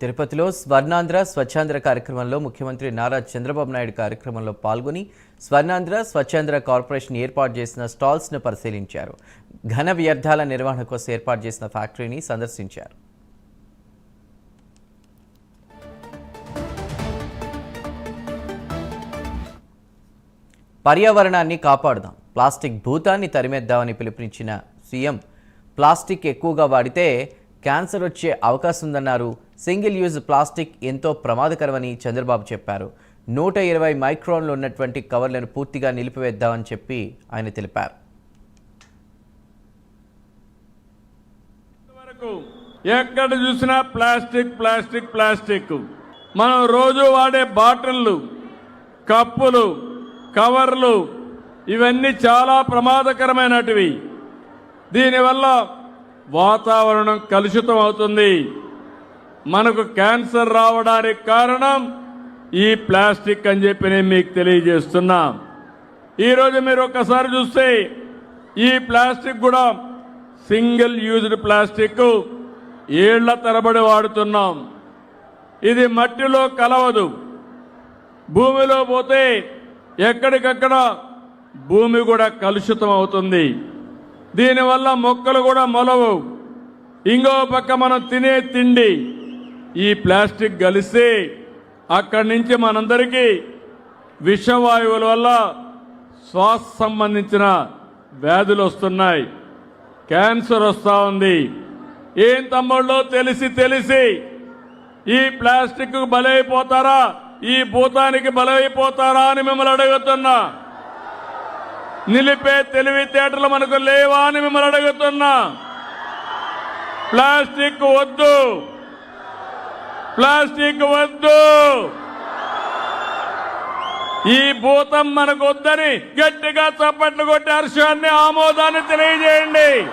తిరుపతిలో స్వర్ణాంధ్ర స్వచ్ఛాంధ్ర కార్యక్రమంలో ముఖ్యమంత్రి నారా చంద్రబాబు నాయుడు కార్యక్రమంలో పాల్గొని స్వర్ణాంధ్ర స్వచ్ఛాంధ్ర కార్పొరేషన్ ఏర్పాటు చేసిన స్టాల్స్ను పరిశీలించారు. ఘన వ్యర్థాల నిర్వహణ కోసం ఏర్పాటు చేసిన ఫ్యాక్టరీని సందర్శించారు. పర్యావరణాన్ని కాపాడుదాం. ప్లాస్టిక్ భూతాన్ని తరిమేద్దామని పిలుపునిచ్చిన సీఎం ప్లాస్టిక్ ఎక్కువగా వాడితే క్యాన్సర్ వచ్చే అవకాశం ఉందన్నారు. సింగిల్ యూజ్ ప్లాస్టిక్ ఎంతో ప్రమాదకరమని చంద్రబాబు చెప్పారు. నూట ఇరవై మైక్రాన్లు ఉన్నటువంటి కవర్లను పూర్తిగా నిలిపివేద్దామని చెప్పి ఆయన తెలిపారు. వరకు ఎక్కడ చూసినా ప్లాస్టిక్ ప్లాస్టిక్ ప్లాస్టిక్. మనం రోజు వాడే బాటిళ్ళు కప్పులు కవర్లు ఇవన్నీ చాలా ప్రమాదకరమైనటివి. దీనివల్ల వాతావరణం కలుషితం అవుతుంది మనకు క్యాన్సర్ రావడానికి కారణం ఈ ప్లాస్టిక్ అని చెప్పి నేను మీకు తెలియజేస్తున్నా. ఈరోజు మీరు ఒకసారి చూస్తే ఈ ప్లాస్టిక్ కూడా సింగిల్ యూజ్డ్ ప్లాస్టిక్ ఏళ్ళ తరబడి వాడుతున్నాం. ఇది మట్టిలో కలవదు. భూమిలో పోతే ఎక్కడికక్కడ భూమి కూడా కలుషితం అవుతుంది దీనివల్ల మొక్కలు కూడా మొలవు ఇంకో పక్క మనం తినే తిండి ఈ ప్లాస్టిక్ కలిసి అక్కడి నుంచి మనందరికీ విషవాయువుల వల్ల శ్వాస సంబంధించిన వ్యాధులు వస్తున్నాయి. క్యాన్సర్ వస్తూ ఉంది. ఏం తమ్ముళ్ళు తెలిసి తెలిసి ఈ ప్లాస్టిక్ బలైపోతారా? ఈ భూతానికి బలైపోతారా అని మిమ్మల్ని అడుగుతున్నా. నిలిపే తెలివితేటలు మనకు లేవా అని మిమ్మల్ని అడుగుతున్నా. ప్లాస్టిక్ వద్దు. ప్లాస్టిక్ వద్దు. ఈ భూతం మనకు వద్దని గట్టిగా చప్పట్లు కొట్టి హర్షాన్ని ఆమోదాన్ని తెలియజేయండి.